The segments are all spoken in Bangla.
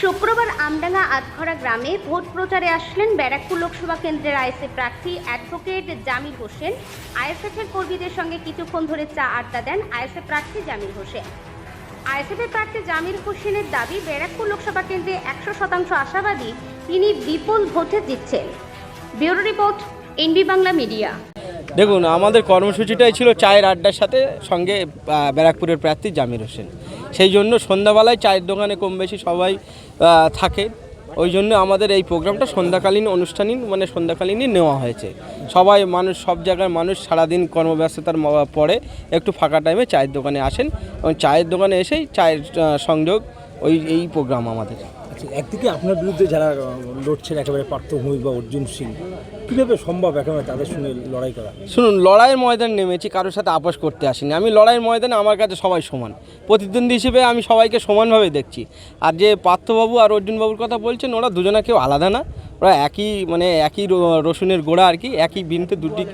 শুক্রবার আমডাঙ্গা আতখরা গ্রামে ভোট প্রচারে আসলেন ব্যারাকপুর লোকসভা কেন্দ্রের আইএসএ প্রার্থী অ্যাডভোকেট জামির হোসেন। আইএসএফ এর কর্মীদের সঙ্গে কিছুক্ষণ ধরে চা আড্ডা দেন আইএসএফ প্রার্থী জামির হোসেন। আইএসএফ এর প্রার্থী জামির হোসেনের দাবি, ব্যারাকপুর লোকসভা কেন্দ্রে একশো শতাংশ আশাবাদী তিনি বিপুল ভোটে জিতছেন। Bureau report, NB Bangla media. দেখুন, আমাদের কর্মসূচিটাই ছিল চায়ের আড্ডার সাথে সঙ্গে ব্যারাকপুরের প্রার্থী জামির হোসেন। সেই জন্য সন্ধ্যাবেলায় চায়ের দোকানে কম বেশি সবাই থাকে। ওই জন্য আমাদের এই প্রোগ্রামটা সন্ধ্যাকালীন অনুষ্ঠানীন মানে সন্ধ্যাকালীনই নেওয়া হয়েছে। সবাই মানুষ, সব জায়গার মানুষ সারাদিন কর্মব্যস্ততার পরে একটু ফাঁকা টাইমে চায়ের দোকানে আসেন এবং চায়ের দোকানে এসেই চায়ের সংযোগ, ওই, এই প্রোগ্রাম আমাদের। আচ্ছা একদিকে আপনার বিরুদ্ধে যারা লড়ছেন একেবারে পার্থভূমি বা অর্জুন সিং, কীভাবে সম্ভব একেবারে তাদের সঙ্গে লড়াই করা? শুনুন, লড়াইয়ের ময়দান নেমেছি, কারোর সাথে আপোষ করতে আসিনি। আমি লড়াইয়ের ময়দানে আমার কাছে সবাই সমান। প্রতিদ্বন্দ্বী হিসেবে আমি সবাইকে সমানভাবে দেখছি। আর যে পার্থবাবু আর অর্জুনবাবুর কথা বলছেন, ওরা দুজনা কেউ আলাদা না। ওরা একই মানে একই রসুনের গোড়া আর কি, একই বিনতে দুটি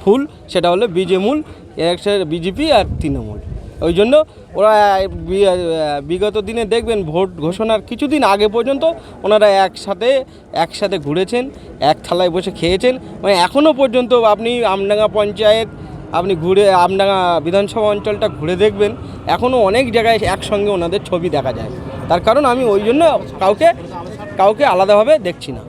ফুল, সেটা হলো বিজেমূল একটা বিজেপি আর তৃণমূল। ওই জন্য ওরা বিগত দিনে দেখবেন ভোট ঘোষণার কিছুদিন আগে পর্যন্ত ওনারা একসাথে একসাথে ঘুরেছেন, এক থালায় বসে খেয়েছেন। মানে এখনও পর্যন্ত আপনি আমডাঙ্গা পঞ্চায়েত, আপনি ঘুরে, আমডাঙ্গা বিধানসভা অঞ্চলটা ঘুরে দেখবেন এখনও অনেক জায়গায় একসঙ্গে ওনাদের ছবি দেখা যায়। তার কারণ আমি ওই জন্য কাউকে কাউকে আলাদাভাবে দেখছি না।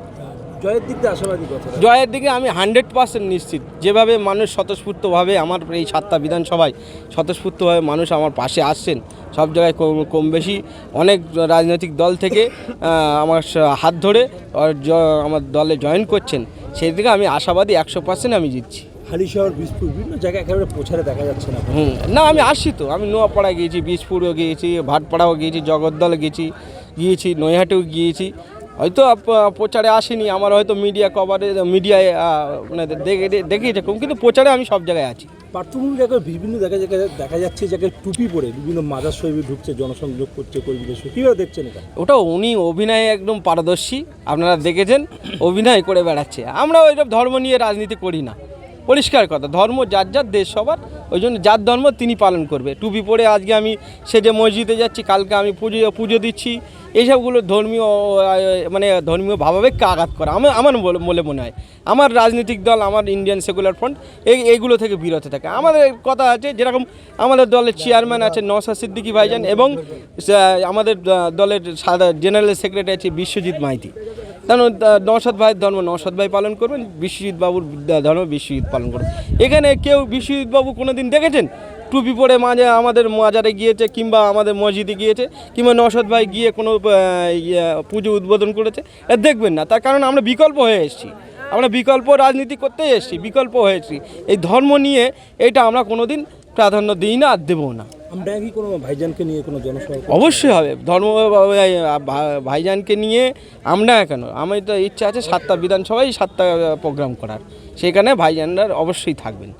জয়ের দিক দিয়ে আশাবাদী কথা জয়ের দিকে আমি হান্ড্রেড পার্সেন্ট নিশ্চিত। যেভাবে মানুষ স্বতঃস্ফূর্তভাবে আমার এই সাতটা বিধানসভায় স্বতঃস্ফূর্তভাবে মানুষ আমার পাশে আসছেন সব জায়গায় কম বেশি। অনেক রাজনৈতিক দল থেকে আমার হাত ধরে আমার দলে জয়েন করছেন। সেই দিকে আমি আশাবাদী একশো পার্সেন্ট আমি জিতছি। হালি শহর বীজপুর বিভিন্ন জায়গায় একেবারে প্রচারে দেখা যাচ্ছে না। হুম না আমি আসছি তো। আমি নোয়াপাড়া গিয়েছি বীজপুরও গিয়েছি ভাটপাড়াও গিয়েছি জগদ্দলে গেছি গিয়েছি নৈহাটেও গিয়েছি। হয়তো প্রচারে আসেনি আমার হয়তো মিডিয়া কভারে মিডিয়ায় মানে দেখে দেখিয়েছে কম কিন্তু প্রচারে আমি সব জায়গায় আছি। পার্থভূমির একবার বিভিন্ন দেখা জায়গায় দেখা যাচ্ছে যাকে টুপি পরে বিভিন্ন মাদার শৈবী ঢুকছে জনসংযোগ করছে কর্মীদের কীভাবে দেখছেন এটা? ওটা উনি অভিনয়ে একদম পারদর্শী আপনারা দেখেছেন অভিনয় করে বেড়াচ্ছে। আমরা ওইসব ধর্ম নিয়ে রাজনীতি করি না। পরিষ্কার কথা ধর্ম যার যার দেশ সবার ওই জন্য যার ধর্ম তিনি পালন করবে। টুপি পরে আজকে আমি সেজে মসজিদে যাচ্ছি, কালকে আমি পুজো পুজো দিচ্ছি। এইসবগুলো ধর্মীয় মানে ধর্মীয় ভাবাবেগকে আঘাত করা। আমার আমার বলে- মনে হয়। আমার রাজনৈতিক দল, আমার ইন্ডিয়ান সেকুলার ফ্রন্ট এই, এইগুলো থেকে বিরত থাকে। আমাদের কথা আছে, যেরকম আমাদের দলের চেয়ারম্যান আছে নওসাদ সিদ্দিকী ভাইজান এবং আমাদের দলের সাদা জেনারেল সেক্রেটারি আছে বিশ্বজিৎ মাইতি। নওশাদ ভাইয়ের ধর্ম নওশাদ ভাই পালন করবেন বিশ্বজিৎ বাবুর ধর্ম বিশ্বজিৎ পালন করবেন। এখানে কেউ বিশ্বজিৎ বাবু কোনো দিন দেখেছেন? টুপি পরে মাঝে আমাদের মাজারে গিয়েছে কিংবা আমাদের মসজিদে গিয়েছে কিংবা নওশাদ ভাই গিয়ে কোনো ইয়ে, পুজো উদ্বোধন করেছে? দেখবেন না তার কারণ আমরা বিকল্প হয়ে এসেছি। আমরা বিকল্প রাজনীতি করতে এসেছি বিকল্প হয়েছি এই ধর্ম নিয়ে এটা আমরা কোনো দিন প্রাধান্য দিই না আর দেবো না। আমরা কি কোনো ভাইজানকে নিয়ে কোনো অবশ্যই হবে। ধর্ম ভাইজানকে নিয়ে আমরা কেন? আমার তো ইচ্ছা আছে সাতটা বিধানসভায় সাতটা প্রোগ্রাম করার। সেখানে ভাইজানরা অবশ্যই থাকবেন।